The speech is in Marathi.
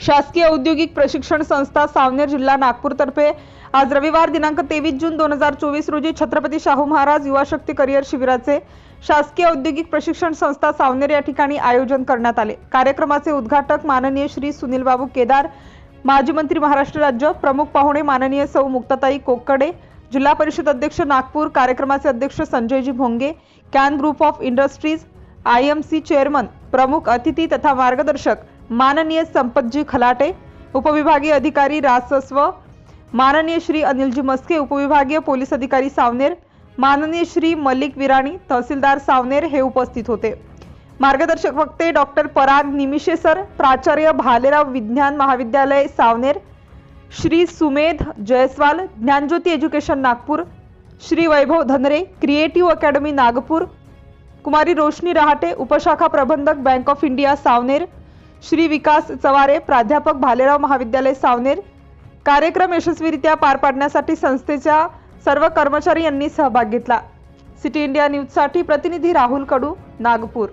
शासकीय औद्योगिक प्रशिक्षण संस्था सावनेर जिल्हा नागपूरतर्फे आज रविवार दिनांक तेवीस जून दोन हजार चोवीस रोजी छत्रपती शाहू महाराज युवा शक्ती करिअर शिबिराचे शासकीय औद्योगिक प्रशिक्षण संस्था सावनेर या ठिकाणी आयोजन करण्यात आले. कार्यक्रमाचे उद्घाटक माननीय श्री सुनील बाबू केदार माजी मंत्री महाराष्ट्र राज्य प्रमुख पाहुणे माननीय सौ मुक्ताताई कोक्कडे जिल्हा परिषद अध्यक्ष नागपूर कार्यक्रमाचे अध्यक्ष Sanjayji Bhonge Can group of industries I M C chairman प्रमुख अतिथी तथा मार्गदर्शक माननीय संपतजी खलाटे उपविभागीय अधिकारी राजस्व माननीय श्री अनिलजी मस्के उपविभागीय पोलीस अधिकारी सावनेर माननीय श्री मलिक विराणी तहसीलदार सावनेर हे उपस्थित होते. मार्गदर्शक वक्ते डॉक्टर पराग निमिषे सर प्राचार्य भालेराव विज्ञान महाविद्यालय Saoner Shri Sumedh Jaiswal Gyanjyoti education Nagpur Shri Vaibhav Dhanre creative academy Nagpur कुमारी रोशनी रहाटे उपशाखा प्रबंधक bank of India Saoner Shri Vikas Chaware प्राध्यापक भालेराव महाविद्यालय सावनेर. कार्यक्रम यशस्वीरित्या पार पाडण्यासाठी संस्थेच्या सर्व कर्मचारी यांनी सहभाग घेतला. सिटी इंडिया न्यूजसाठी प्रतिनिधी राहुल कडू नागपूर.